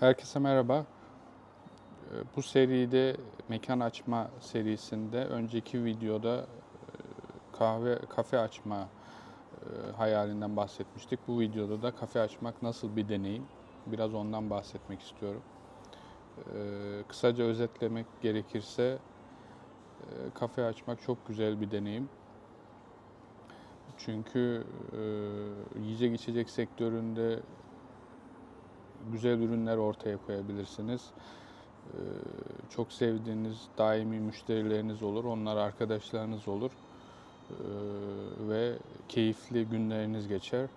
Herkese merhaba. Ee, Bu seride mekan açma serisinde önceki videoda e, kahve kafe açma e, hayalinden bahsetmiştik. Bu videoda da kafe açmak nasıl bir deneyim? Biraz ondan bahsetmek istiyorum. Ee, Kısaca özetlemek gerekirse e, kafe açmak çok güzel bir deneyim. Çünkü yiyecek içecek sektöründe güzel ürünler ortaya koyabilirsiniz. Ee, Çok sevdiğiniz daimi müşterileriniz olur, onlar arkadaşlarınız olur Ee, ve keyifli günleriniz geçer.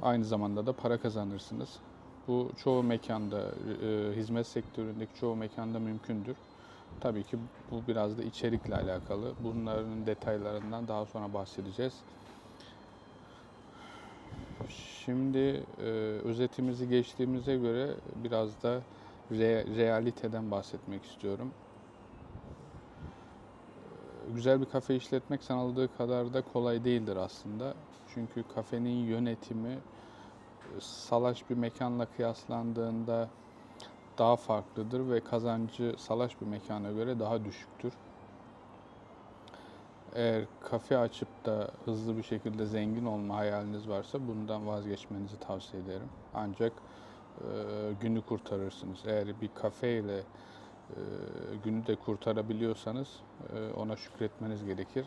Aynı zamanda da para kazanırsınız. Bu çoğu mekanda, e, hizmet sektöründeki çoğu mekanda mümkündür. Tabii ki bu biraz da içerikle alakalı. Bunların detaylarından daha sonra bahsedeceğiz. Şimdi e, özetimizi geçtiğimize göre biraz da re- realiteden bahsetmek istiyorum. E, Güzel bir kafe işletmek sanıldığı kadar da kolay değildir aslında. Çünkü kafenin yönetimi e, salaş bir mekanla kıyaslandığında daha farklıdır ve kazancı salaş bir mekana göre daha düşüktür. Eğer kafe açıp da hızlı bir şekilde zengin olma hayaliniz varsa bundan vazgeçmenizi tavsiye ederim. Ancak e, günü kurtarırsınız. Eğer bir kafe ile e, günü de kurtarabiliyorsanız e, ona şükretmeniz gerekir.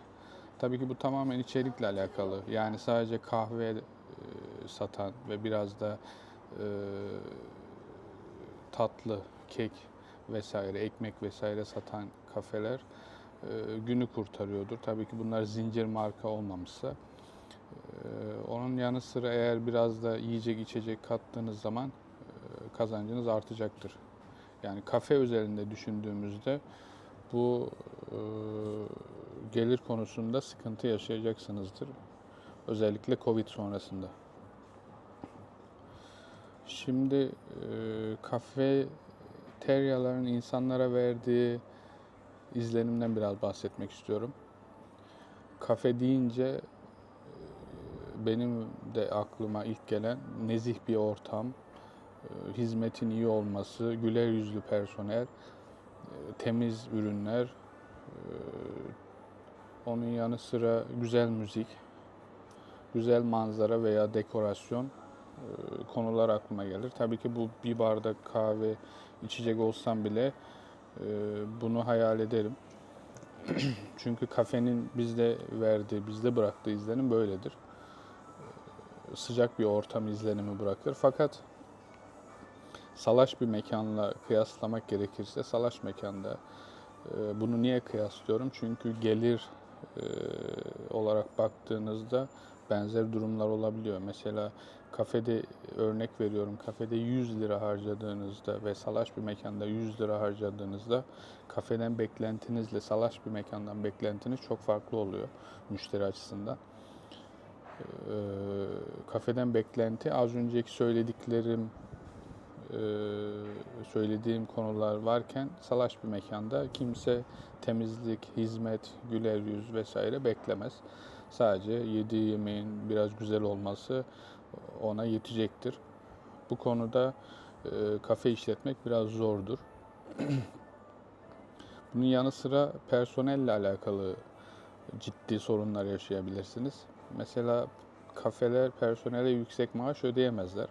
Tabii ki bu tamamen içerikle alakalı. Yani sadece kahve e, satan ve biraz da e, tatlı, kek vesaire, ekmek vesaire satan kafeler günü kurtarıyordur. Tabii ki bunlar zincir marka olmamışsa. E, Onun yanı sıra eğer biraz da yiyecek içecek kattığınız zaman e, kazancınız artacaktır. Yani kafe özelinde düşündüğümüzde bu e, gelir konusunda sıkıntı yaşayacaksınızdır. Özellikle Covid sonrasında. Şimdi e, kafeteryaların insanlara verdiği izlenimden biraz bahsetmek istiyorum. Kafe deyince e, benim de aklıma ilk gelen nezih bir ortam, e, hizmetin iyi olması, güler yüzlü personel, e, temiz ürünler, onun yanı sıra güzel müzik, güzel manzara veya dekorasyon konular aklıma gelir. Tabii ki bu bir bardak kahve içecek olsam bile bunu hayal ederim. Çünkü kafenin bizde verdiği, bizde bıraktığı izlenim böyledir. E, Sıcak bir ortam izlenimi bırakır. Fakat salaş bir mekanla kıyaslamak gerekirse salaş mekanda e, bunu niye kıyaslıyorum? Çünkü gelir e, olarak baktığınızda benzer durumlar olabiliyor. Mesela kafede örnek veriyorum. Kafede 100 lira harcadığınızda ve salaş bir mekanda 100 lira harcadığınızda kafeden beklentinizle salaş bir mekandan beklentiniz çok farklı oluyor müşteri açısından. Ee, kafeden beklenti az önceki söylediklerim e, söylediğim konular varken salaş bir mekanda kimse temizlik, hizmet, güler yüz vesaire beklemez. Sadece yediği yemeğin biraz güzel olması ona yetecektir. Bu konuda e, kafe işletmek biraz zordur. Bunun yanı sıra personelle alakalı ciddi sorunlar yaşayabilirsiniz. Mesela kafeler personele yüksek maaş ödeyemezler.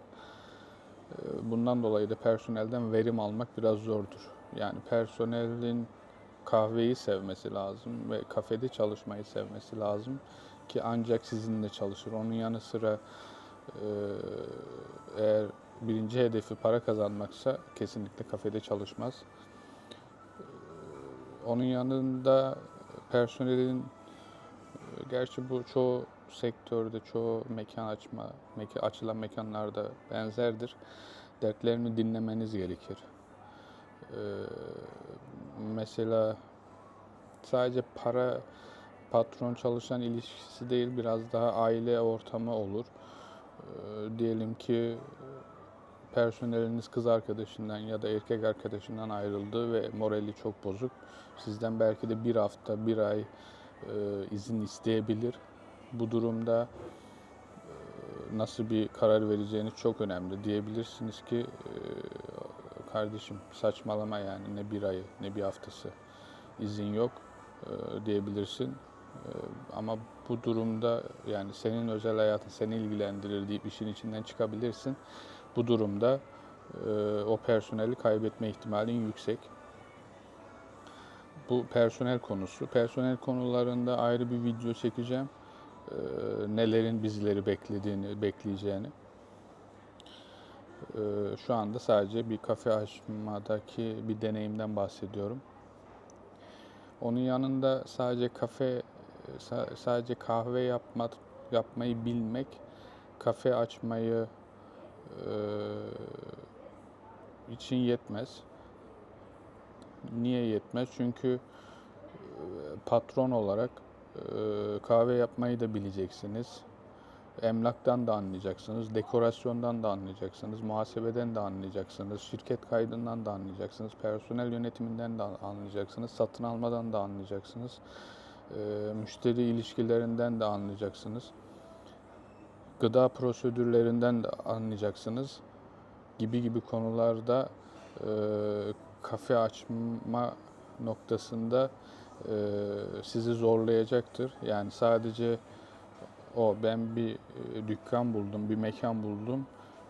E, Bundan dolayı da personelden verim almak biraz zordur. Yani personelin kahveyi sevmesi lazım ve kafede çalışmayı sevmesi lazım ki ancak sizinle çalışır. Onun yanı sıra e, eğer birinci hedefi para kazanmaksa kesinlikle kafede çalışmaz. E, Onun yanında personelin e, gerçi bu çoğu sektörde, çoğu mekan açma, meka, açılan mekanlarda benzerdir. Dertlerini dinlemeniz gerekir. Ee, mesela sadece para patron çalışan ilişkisi değil biraz daha aile ortamı olur. Ee, diyelim ki personeliniz kız arkadaşından ya da erkek arkadaşından ayrıldı ve morali çok bozuk. Sizden belki de bir hafta, bir ay e, izin isteyebilir. Bu durumda e, nasıl bir karar vereceğiniz çok önemli. Diyebilirsiniz ki e, kardeşim saçmalama yani ne bir ayı ne bir haftası izin yok e, diyebilirsin. Ama bu durumda yani senin özel hayatın seni ilgilendirir deyip işin içinden çıkabilirsin. Bu durumda o personeli kaybetme ihtimalin yüksek. Bu personel konusu. Personel konularında ayrı bir video çekeceğim. E, nelerin bizleri beklediğini, bekleyeceğini. E, şu anda sadece bir kafe açmadaki bir deneyimden bahsediyorum. Onun yanında sadece kafe, sa- sadece kahve yapma, yapmayı bilmek, kafe açmayı e, için yetmez. Niye yetmez? Çünkü e, patron olarak kahve yapmayı da bileceksiniz. Emlaktan da anlayacaksınız, dekorasyondan da anlayacaksınız, muhasebeden de anlayacaksınız, şirket kaydından da anlayacaksınız, personel yönetiminden de anlayacaksınız, satın almadan da anlayacaksınız, e, müşteri ilişkilerinden de anlayacaksınız, gıda prosedürlerinden de anlayacaksınız gibi gibi konularda e, kafe açma noktasında sizi zorlayacaktır. Yani sadece o ben bir e, dükkan buldum, bir mekan buldum.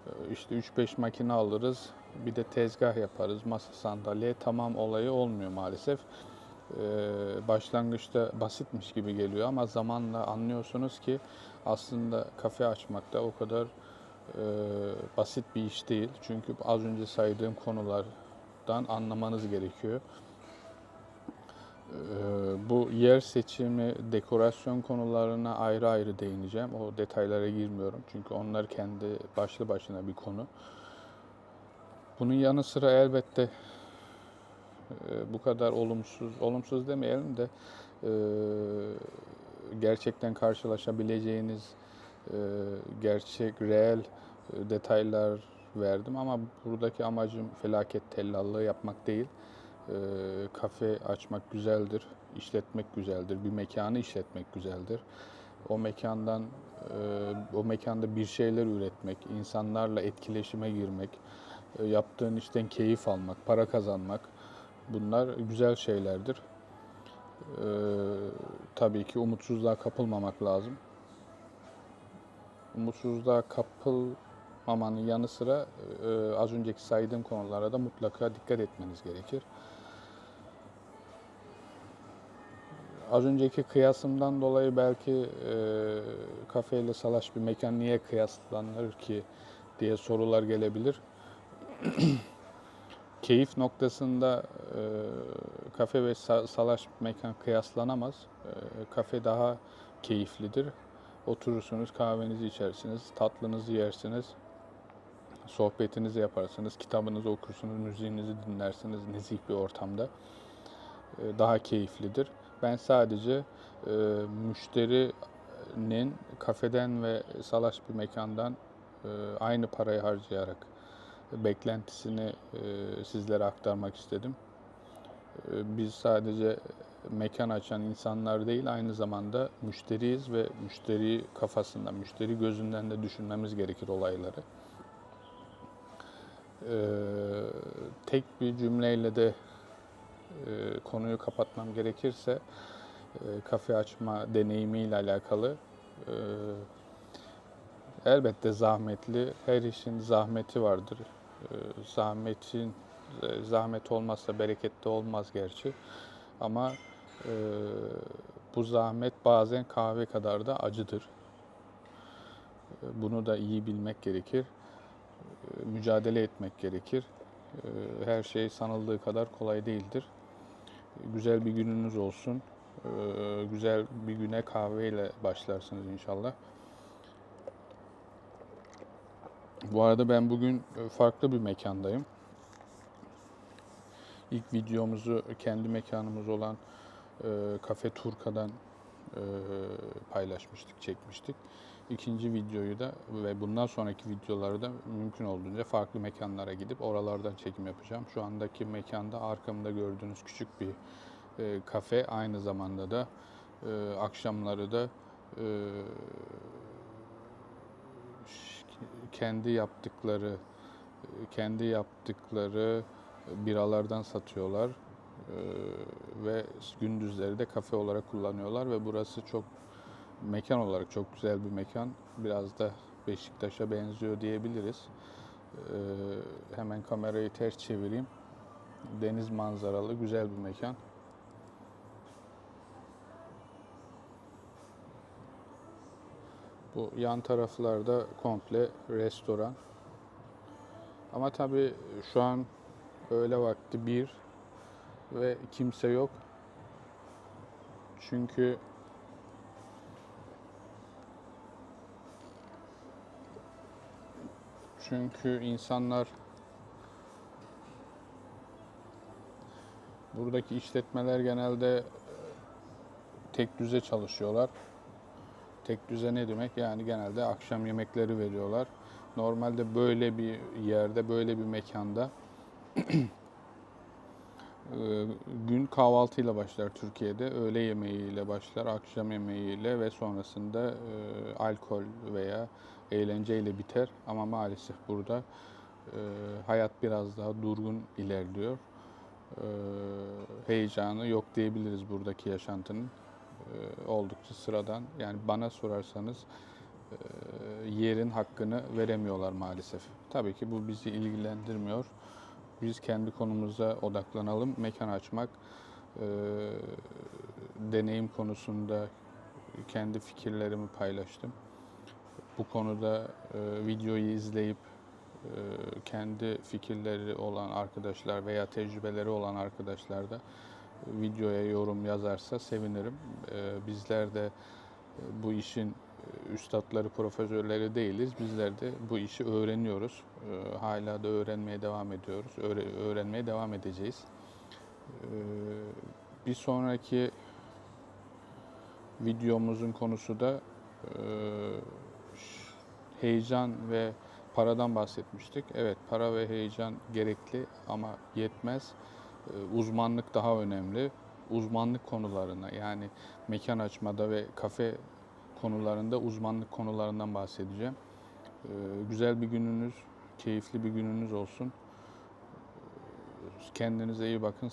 E, İşte 3-5 makine alırız. Bir de tezgah yaparız, masa sandalye. Tamam olayı olmuyor maalesef. E, Başlangıçta basitmiş gibi geliyor ama zamanla anlıyorsunuz ki aslında kafe açmak da o kadar e, basit bir iş değil. Çünkü az önce saydığım konulardan anlamanız gerekiyor. Ee, Bu yer seçimi, dekorasyon konularına ayrı ayrı değineceğim. O detaylara girmiyorum çünkü onlar kendi başlı başına bir konu. Bunun yanı sıra elbette e, bu kadar olumsuz, olumsuz demeyelim de e, gerçekten karşılaşabileceğiniz e, gerçek, reel detaylar verdim ama buradaki amacım felaket tellallığı yapmak değil. E, kafe açmak güzeldir, işletmek güzeldir, bir mekanı işletmek güzeldir. O mekandan, e, o mekanda bir şeyler üretmek, insanlarla etkileşime girmek, e, yaptığın işten keyif almak, para kazanmak bunlar güzel şeylerdir. E, tabii ki umutsuzluğa kapılmamak lazım. Umutsuzluğa kapılmamanın yanı sıra e, az önceki saydığım konulara da mutlaka dikkat etmeniz gerekir. Az önceki kıyasımdan dolayı belki e, kafeyle salaş bir mekan niye kıyaslanır ki diye sorular gelebilir. Keyif noktasında e, kafe ve sa- salaş mekan kıyaslanamaz. E, kafe daha keyiflidir. Oturursunuz, kahvenizi içersiniz, tatlınızı yersiniz, sohbetinizi yaparsınız, kitabınızı okursunuz, müziğinizi dinlersiniz nezih bir ortamda. E, daha keyiflidir. Ben sadece e, müşterinin kafeden ve salaş bir mekandan e, aynı parayı harcayarak beklentisini e, sizlere aktarmak istedim. E, biz sadece mekan açan insanlar değil, aynı zamanda müşteriyiz ve müşteri kafasından, müşteri gözünden de düşünmemiz gerekir olayları. E, tek bir cümleyle de e, konuyu kapatmam gerekirse e, kafe açma deneyimiyle alakalı e, elbette zahmetli. Her işin zahmeti vardır. E, zahmetin e, zahmet olmazsa bereketli olmaz gerçi. Ama e, bu zahmet bazen kahve kadar da acıdır. E, Bunu da iyi bilmek gerekir. E, Mücadele etmek gerekir. E, Her şey sanıldığı kadar kolay değildir. Güzel bir gününüz olsun. Ee, Güzel bir güne kahveyle başlarsınız inşallah. Bu arada ben bugün e, farklı bir mekandayım. İlk videomuzu kendi mekanımız olan e, Kafe Turka'dan e, paylaşmıştık, çekmiştik. İkinci videoyu da ve bundan sonraki videoları da mümkün olduğunca farklı mekanlara gidip oralardan çekim yapacağım. Şu andaki mekanda arkamda gördüğünüz küçük bir e, kafe aynı zamanda da e, akşamları da e, kendi yaptıkları kendi yaptıkları biralardan satıyorlar. E, ve gündüzleri de kafe olarak kullanıyorlar ve burası çok mekan olarak çok güzel bir mekan. Biraz da Beşiktaş'a benziyor diyebiliriz. E, hemen kamerayı ters çevireyim. Deniz manzaralı güzel bir mekan. Bu yan taraflarda komple restoran. Ama tabii şu an öğle vakti bir ve kimse yok. Çünkü çünkü insanlar buradaki işletmeler genelde tek düze çalışıyorlar. Tek düze ne demek? Yani genelde akşam yemekleri veriyorlar. Normalde böyle bir yerde, böyle bir mekanda e, gün kahvaltıyla başlar Türkiye'de. Öğle yemeğiyle başlar, akşam yemeğiyle ve sonrasında e, alkol veya eğlenceyle biter. Ama maalesef burada e, hayat biraz daha durgun ilerliyor. E, heyecanı yok diyebiliriz buradaki yaşantının. E, oldukça sıradan. Yani bana sorarsanız e, yerin hakkını veremiyorlar maalesef. Tabii ki bu bizi ilgilendirmiyor. Biz kendi konumuza odaklanalım. Mekan açmak, e, deneyim konusunda kendi fikirlerimi paylaştım. Bu konuda e, videoyu izleyip e, kendi fikirleri olan arkadaşlar veya tecrübeleri olan arkadaşlar da videoya yorum yazarsa sevinirim. E, bizler de e, bu işin e, üstadları, profesörleri değiliz. Bizler de bu işi öğreniyoruz. E, hala da öğrenmeye devam ediyoruz. Öğre- öğrenmeye devam edeceğiz. E, bir sonraki videomuzun konusu da e, heyecan ve paradan bahsetmiştik. Evet, para ve heyecan gerekli ama yetmez. E, uzmanlık daha önemli. Uzmanlık konularına yani mekan açmada ve kafe konularında uzmanlık konularından bahsedeceğim. E, güzel bir gününüz, keyifli bir gününüz olsun. Kendinize iyi bakın.